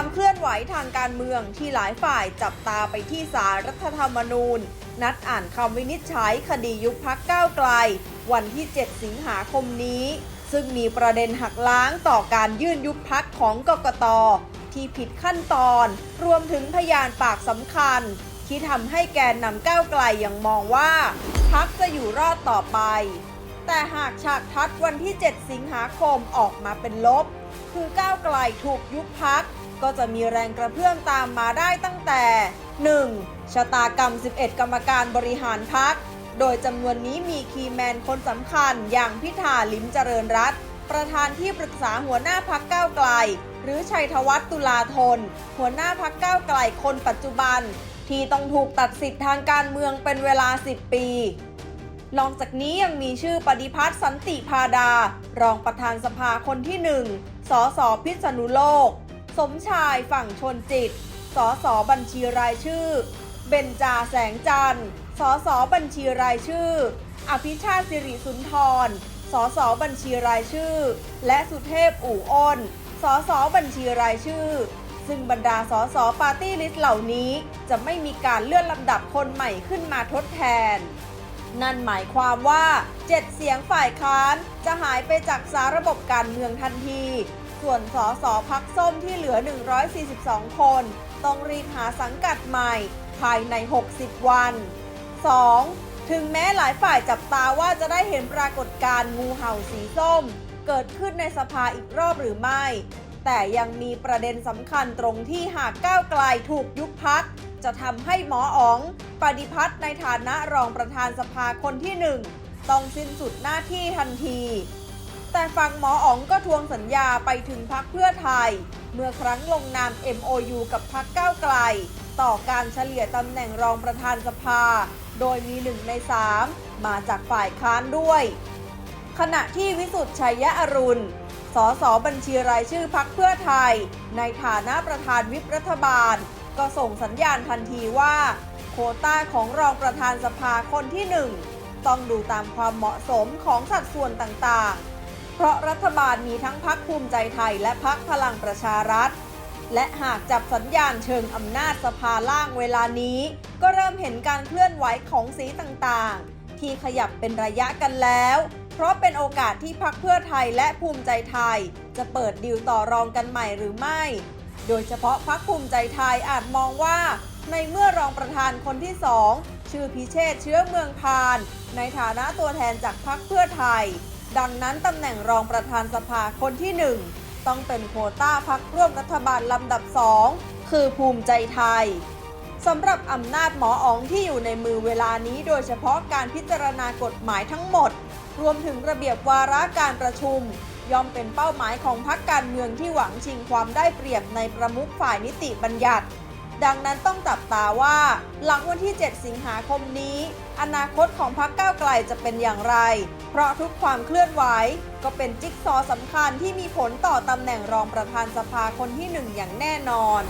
ความเคลื่อนไหวทางการเมืองที่หลายฝ่ายจับตาไปที่สารรัฐธรรมนูญ นัดอ่านคำวินิจฉัยคดียุบพักก้าวไกล วันที่ 7 สิงหาคมนี้ ซึ่งมีประเด็นหักล้างต่อการยื่นยุบพักของกกต ที่ผิดขั้นตอน รวมถึงพยานปากสำคัญ ที่ทำให้แกนนำก้าวไกลยังมองว่า พักจะอยู่รอดต่อไป แต่หากฉากทัดวันที่ 7 สิงหาคมออกมาเป็นลบ คือก้าวไกลถูกยุบพัก ก็จะมีแรงกระเพื่อมตามมาได้ตั้งแต่ 1. ชะตากรรม 11 กรรมการบริหารพัก โดยจำนวนนี้มีคีแมนคนสำคัญอย่างพิธาลิมเจริญรัตประธานที่ปรึกษาหัวหน้าพักก้าวไกล หรือชัยธวัฒน์ตุลาธน หัวหน้าพักก้าวไกลคนปัจจุบัน ที่ต้องถูกตัดสิทธิ์ทางการเมืองเป็นเวลา 10 ปีนอกจากนี้ยังมีชื่อปฏิพัฒน์สันติพาดา รองประธานสภาคนที่หนึ่งสสพิษณุโลก สมชายฝั่งชนจิต สสบัญชีรายชื่อ เบญจาแสงจันทร์ สสบัญชีรายชื่อ อภิชาติสิริสุนทร สสบัญชีรายชื่อ และสุเทพอู่อ้น สสบัญชีรายชื่อ ซึ่งบรรดาสสปาร์ตี้ลิสต์เหล่านี้ จะไม่มีการเลื่อนลำดับคนใหม่ขึ้นมาทดแทน นั่นหมายความว่า 7 เสียงฝ่ายค้านจะหายไปจากสาระบบการเมืองทันที ส่วนสอสอพักส้มที่เหลือ 142 คน ต้องรีบหาสังกัดใหม่ ภายใน 60 วัน 2. ถึงแม้หลายฝ่ายจับตาว่าจะได้เห็นปรากฏการณ์งูเห่าสีส้ม เกิดขึ้นในสภาอีกรอบหรือไม่ แต่ยังมีประเด็นสำคัญตรงที่หากก้าวไกลถูกยุบพัก จะทำให้หมออ๋องปฏิพัฒน์ในฐานะรองประธานสภาคนที่หนึ่งต้องสิ้นสุดหน้าที่ทันที แต่ฝั่งหมออ๋องก็ทวงสัญญาไปถึงพักเพื่อไทย เมื่อครั้งลงนาม MOU กับพักก้าวไกล ต่อการเฉลี่ยตำแหน่งรองประธานสภา โดยมีหนึ่งในสามมาจากฝ่ายค้านด้วย ขณะที่วิสุทธ์ชัยยะอรุณสสบัญชีรายชื่อพักเพื่อไทย ในฐานะประธานวิปรัฐบาล ก็ส่งสัญญาณทันทีว่า โคต้าของรองประธานสภาคนที่หนึ่งต้องดูตามความเหมาะสมของสัดส่วนต่างๆ เพราะรัฐบาลมีทั้งพักภูมิใจไทยและพักพลังประชารัฐ และหากจับสัญญาณเชิงอำนาจสภาล่างเวลานี้ ก็เริ่มเห็นการเคลื่อนไหวของสีต่างๆ ที่ขยับเป็นระยะกันแล้ว เพราะเป็นโอกาสที่พักเพื่อไทยและภูมิใจไทย จะเปิดดีลต่อรองกันใหม่หรือไม่ โดยเฉพาะพักภูมิใจไทยอาจมองว่า ในเมื่อรองประธานคนที่สองชื่อพิเชษเชื้อเมืองพาน ในฐานะตัวแทนจากพักเพื่อไทย ดังนั้นตำแหน่งรองประธานสภาคนที่หนึ่งต้องเป็นโควต้าพักร่วมรัฐบาลลำดับสองคือภูมิใจไทยสำหรับอำนาจหมออ๋องที่อยู่ในมือเวลานี้โดยเฉพาะการพิจารณากฎหมายทั้งหมด รวมถึงระเบียบวาระการประชุม ย่อมเป็นเป้าหมายของพรรคการเมืองที่หวังชิงความได้เปรียบในประมุขฝ่ายนิติบัญญัติ ดังนั้นต้องจับตาว่า หลังวันที่ 7 สิงหาคมนี้ อนาคตของพรรคก้าวไกลจะเป็นอย่างไร เพราะทุกความเคลื่อนไหว ก็เป็นจิ๊กซอสำคัญที่มีผลต่อตำแหน่งรองประธานสภาคนที่หนึ่งอย่างแน่นอน